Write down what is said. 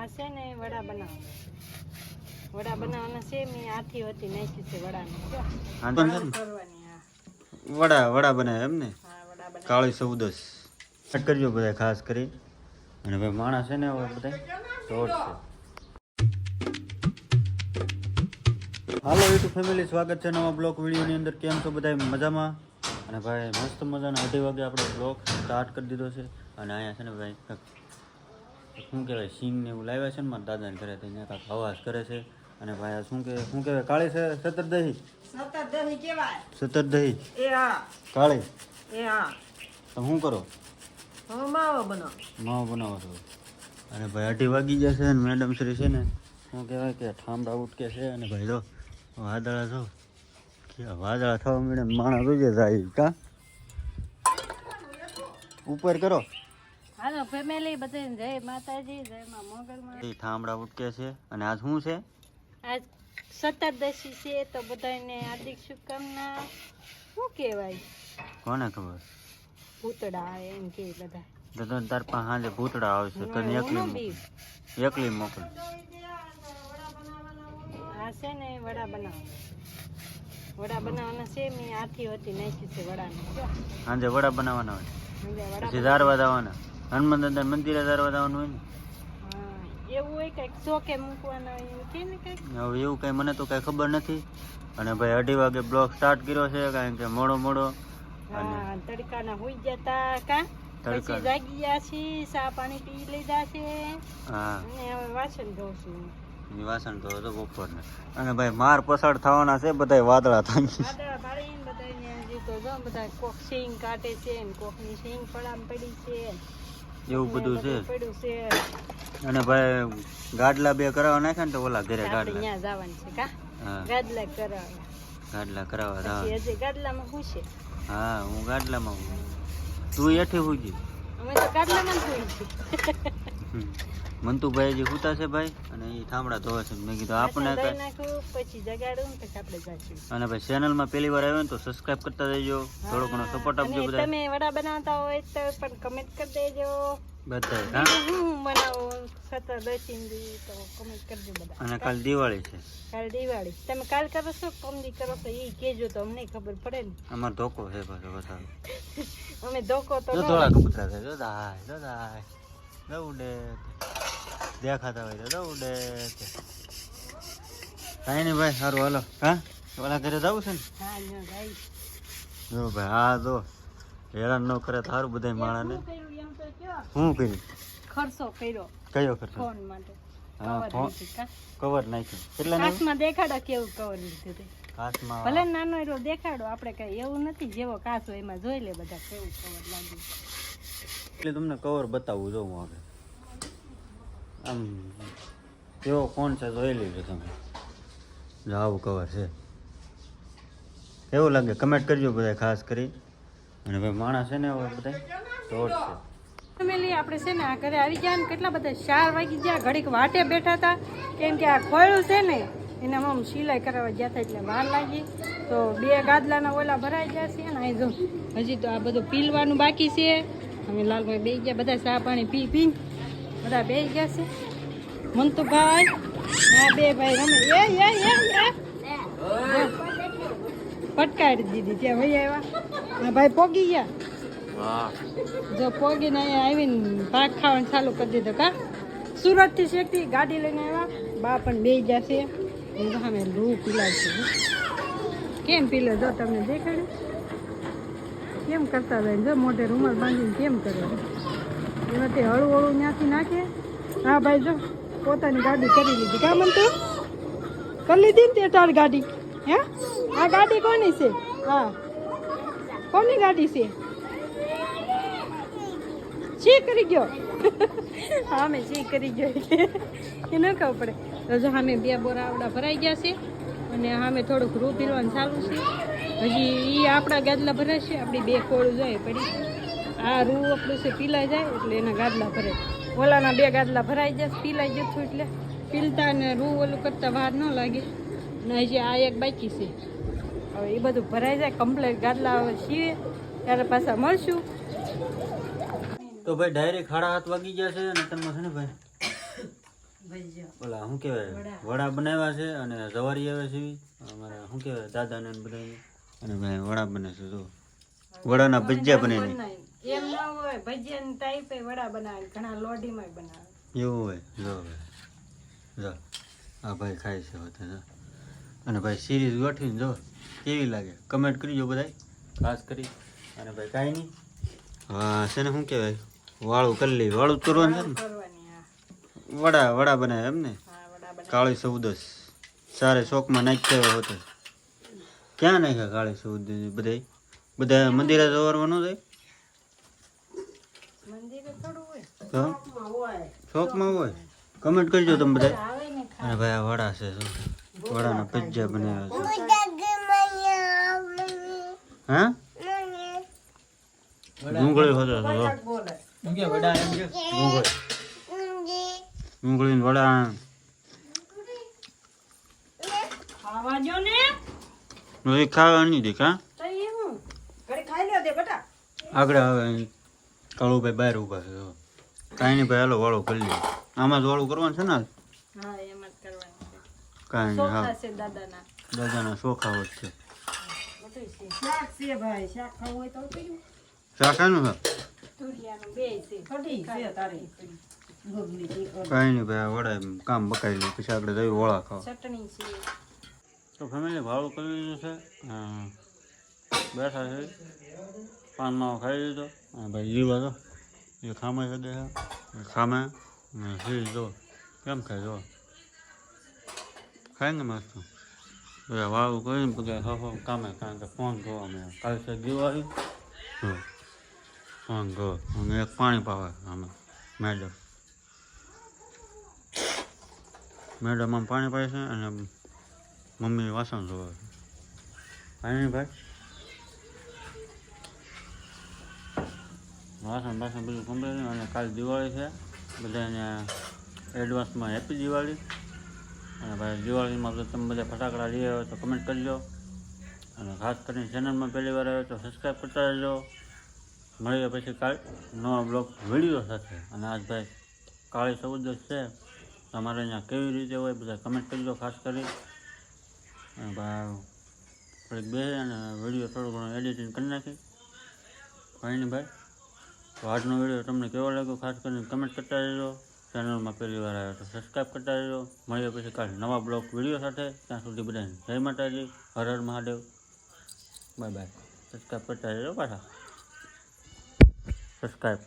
આ છે ને વડા બનાવવાના. વડા બનાવવાના છે મેં આથી હતી નાખી છે વડાને? વડા વડા બનાવે એમ ને? કાળી સૌદસ કટ કરજો બધા ખાસ કરી. અને ભાઈ માણસ છે ને હવે બધા દોડ છે. હાલો યુટ્યુબ ફેમિલી સ્વાગત છે નવા બ્લોક વિડીયોની અંદર. કેમ છો બધા મજામાં? અને ભાઈ મસ્ત મજાના અઢી વાગે આપણે બ્લોક સ્ટાર્ટ કરી દીધો છે. અને અહીંયા છે ને ભાઈ શું કહેવાય સિંગ ને એવું લાવ્યા છે ને મારા દાદાને ઘરે તો અહીંયા કાંઈક અવાજ કરે છે. અને ભાઈ આ શું કે શું કહેવાય કાળી છે સતરદહી? સતત દહીં કેવાય સતરદહી? એ હા. કાળી? એ હા. તો શું કરો? માવો બનાવો. માવો બનાવો છો. અને ભાઈ અઢી વાગી ગયા છે ને મેડમ શ્રી છે ને. શું કહેવાય કે ઠામડા ઉટકે છે અને ભાઈ જો વાદળા છો. કે વાદળા થવા મેડમ માણસ જોઈએ જાય કા? ઉપર કરો. હાલો ફેમિલી બધે જય માતાજી જય માં એ ઠામડા ઉટકે છે. અને આજ શું છે? આજ સત્તરદશી છે તો બધાને હાર્દિક શુભકામના. શું કહેવાય? કોને ખબર? ભૂતડા એમ કે બધા. તને તાર પાસે સાંજે ભૂતડા આવશે તને એકલી એકલી મોકલ. આ છે ને વડા બનાવ વડા બનાવવાના છે મેં આથી હતી નાખી છે વડાને. સાંજે વડા બનાવવાના હોય. પછી ધારવા જવાના. હનુમાન દાદા મંદિરે જવાનું હોય ને? એવું હોય કંઈક ચોકે મૂકવાના હોય એવું કે ને કંઈક. હવે એવું કઈ મને તો કઈ ખબર નથી. અને ભાઈ અઢી વાગે બ્લોક સ્ટાર્ટ કર્યો છે કારણ કે મોડો મોડો. હા તડકાના હોઈ જતા કા? પછી જાગી ગયા છીએ ચા પાણી પી લીધા છે. હા. અને હવે વાસણ ધોઉં છું વાસણ તો હતો બપોરને. અને ભાઈ માર પસાર થવાના છે બધાય વાદળા થાય બધા કોક સિંગ કાટે છે કોકની સિંગ પડામ પડી છે. એવું બધું છે. અને ભાઈ ગાડલા બે કરાવવા નાખ્યા ને તો ઓલા ઘરે ગાડલા ત્યાં જવાનું છે કા? ગાડલા કરાવવા. ગાડલા કરાવવા જવાનું. હજી ગાદલામાં શું છે? હા હું ગાડલામાં હું. તું એઠી હુજી અમે તો ગાડલામાં જ છીએ. મંતુભાઈ જે હુતા છે ભાઈ અને એ થાંભળા ધોવે છે. મેં કીધું નાખું પછી જગાડું પછી આપણે અને ભાઈ ચેનલમાં પહેલી વાર આવ્યો ને તો સબસ્ક્રાઇબ કરતા દેજો થોડો ઘણો સપોર્ટ આપજો બધા તમે વડા બનાવતા હોય તો પણ કમેન્ટ કરી દેજો. બધા હા? હું બનાવો? સતત દસિંદી તો કમેન્ટ કરજો બધા. અને કાલ દિવાળી છે. કાલ દિવાળી. તમે કાલ કરો છો કમદી કરો છો? એ કેજો તો અમને ખબર પડે ને. અમાર ધોકો છે પાછો વધારે અમે ધોકો તો થોડા કબૂતરા છે. જો દાય જો દાય. દઉડે દેખાતા હોય તો દઉડે કાંઈ નહીં ભાઈ સારું હાલો. હા? ઓલા ઘરે જવું છે ને? હા જો ભાઈ હા જો. હેરાન ન કરે તો સારું બધા માણાને શું કર્યું ખર્ચો કર્યો. કયો ખર્ચો? ફોન માટે. કવર નાખ્યું. કેટલા કાચમાં દેખાડો કેવું કવર લીધું તે. કાચમાં. ભલે નાનો એટલો દેખાડો આપણે કઈ એવું નથી. જેવો કાચ હોય એમાં જોઈ લે બધા કેવું કવર લાગ્યું. એટલે તમને કવર બતાવું જો હું આગળ. આમ કેવો ફોન છે જોઈ લેજો તમે. આવું કવર છે. કેવું લાગે કમેન્ટ કરજો બધા ખાસ કરી. અને ભાઈ માણસ છે ને હવે બધા શોર્ટ છે. ફેમિલી આપણે છે ને આ ઘરે આવી ગયા ને કેટલા બધા ચાર વાગી ગયા ઘડીક વાટે બેઠા હતા. કેમ કે આ ખોયું છે ને એના આમ સિલાઈ કરાવવા ગયા હતા એટલે વાર લાગી. તો બે ગાદલાના ઓલા ભરાઈ ગયા છે ને અહીં જો હજી તો આ બધું પીલવાનું બાકી છે. અમે લાલભાઈ બે ગયા બધા ચા પાણી પી પી બધા બે ગયા છે. મંતુભાઈ હા બે ભાઈ રમે. એ એ એ એ. પટકાડી દીધી ત્યાં ભાઈ આવ્યા. હા ભાઈ પોગી ગયા. જો પોગીને અહીંયા આવીને પાક ખાવાનું ચાલુ કરી દીધો કા? સુરતથી શેકથી ગાડી લઈને આવ્યા. બા પણ બે ગયા છે. તો લૂ રૂ છે. કેમ પીલો? જો તમને દેખાડે. કેમ કરતા જાય જો મોઢે રૂમાલ બાંધીને કેમ કરે એમાંથી હળું હળું ત્યાંથી નાખે હા, ભાઈ, જો, પોતાની ગાડી કરી લીધી. કા મન તું? કરી લીધી ને તે તારી ગાડી? હે? આ ગાડી કોની છે? હા. કોની ગાડી છે? શી કરી ગયો. હા, મેં શી કરી ગયો. એ ન ખબર પડે. રજા સામે બે બોરા આવડા ભરાઈ ગયા છે અને સામે થોડુંક રૂ પીરવાનું ચાલુ છે. હજી એ આપણા ગાદલા ભરાશે, આપણી બે કોળ જાય પડી. આ રૂ આપણું છે પીલાઈ જાય એટલે એના ગાદલા ભરે. ઓલાના બે ગાદલા ભરાઈ જશે પીલાઈ જતું એટલે પીલતા ને રૂ ઓલું કરતા વાર ન લાગે. ને હજી આ એક બાકી છે. હવે એ બધું ભરાઈ જાય કમ્પ્લેટ ગાદલા હવે સીવે ત્યારે પાછા મળશું. તો ભાઈ ડાયરેક્ટ ખાડા હાથ વાગી ગયા છે અને તમે છે ને ભાઈ? ઓલા શું કહેવાય? વડા બનાવ્યા છે અને જવારી આવે છે અમારા શું કહેવાય દાદાને ને બધાને? અને ભાઈ વડા બને છે જો. વડાના ભજીયા બને નહીં. એમ ન હોય ભજીયા ટાઈપે વડા બનાવે ઘણા લોઢીમાં બનાવે. એવું હોય? જો ભાઈ જો. આ ભાઈ ખાય છે હોતે જો. અને ભાઈ સિરીઝ ગોઠવીને જો કેવી લાગે? કમેન્ટ કરજો બધાય. ખાસ કરી. અને ભાઈ કાંઈ નહીં. હા છે ને શું કહેવાય? વાળું કરી લઈ વાળું કરવાનું છે ને? વડા વડા બનાવે એમ ને? હા વડા કાળી સૌદસ. સારે શોખમાં નાખ્યા હોતે ક્યાં નાખ્યા કાળી સૌદસ બધાય? બધા મંદિરે જવાનું ન જાય મંદિરે થોડું હોય તો શોખમાં હોય? કમેન્ટ કરજો તમે બધા. અને ભાઈ આ વડા છે શું? વડાના પિજ્જા બનાવ્યા છે. હા? ડુંગળી હોતો ડુંગળી. ને વડા ખાવા જો ને પછી ખાવા નહીં દે કા તો એ હું આગળ અહીં કાળુભાઈ બહાર ઊભા છે. કાંઈ નહીં ભાઈ હાલો વાળો કરી લે આમાં જ વાળું કરવાનું છે ને હા એમ જ કરવાની છે. કાંઈ નહીં હા. છે દાદાના. દાદાના હોત છે. શાક છે ભાઈ શાક ખાવું હોય તો કયું શાક શાનું છે? તુરિયાનું બે છે. કઢી છે તારી. કાંઈ નહીં ભાઈ આ વડા એમ કામ બકાઈ લે પછી આપણે જઈ વળા ખાવ. ચટણી છે. તો ફેમિલી ભાડું કરી લીધું છે બેઠા છે. પાન માવો ખાઈ લીધો. ભાઈ જીવા તો એ ખામે છે ખામે સી જો કેમ ખાય જો ખાય મસ્ત બધા વાળું કરીને બધા કામે કારણ કે ફોન જોવા મેં કાલે છે દિવાળી જો ફોન જો અને એક પાણી પાવે અમે મેડમ મેડમ આમ પાણી પાય છે અને મમ્મી વાસણ ધોવે છે પાણી ભાઈ વાસણ બાસણ બધું કમ્પ્લીટ અને કાલ દિવાળી છે. બધાને એડવાન્સમાં હેપી દિવાળી. અને ભાઈ દિવાળીમાં તો તમે બધા ફટાકડા લઈ આવ્યો તો કમેન્ટ કરજો અને ખાસ કરીને ચેનલમાં પહેલી વાર આવ્યો તો સબસ્ક્રાઈબ કરતા રહેજો. મળીએ પછી કાલ નવા બ્લોગ વીડિયો સાથે. અને આજ ભાઈ કાળી ચૌદશ છે. તમારે અહીંયા કેવી રીતે હોય બધા કમેન્ટ કરજો ખાસ કરી. અને ભાઈ થોડીક બે અને વીડિયો થોડું ઘણું એડિટિંગ કરી નાખી. કંઈ નહીં ભાઈ. તો આજનો વીડિયો તમને કેવો લાગ્યો? ખાસ કરીને કમેન્ટ કરતા રહેજો. ચેનલમાં પહેલી વાર આવ્યો તો સબસ્ક્રાઈબ કરતા રહેજો. મળીએ પછી કાલે નવા બ્લોગ વીડિયો સાથે. ત્યાં સુધી બધાને જય માતાજી. હર હર મહાદેવ. બાય બાય સબસ્ક્રાઈબ કરતા રહેજો પાછા. સબસ્ક્રાઈબ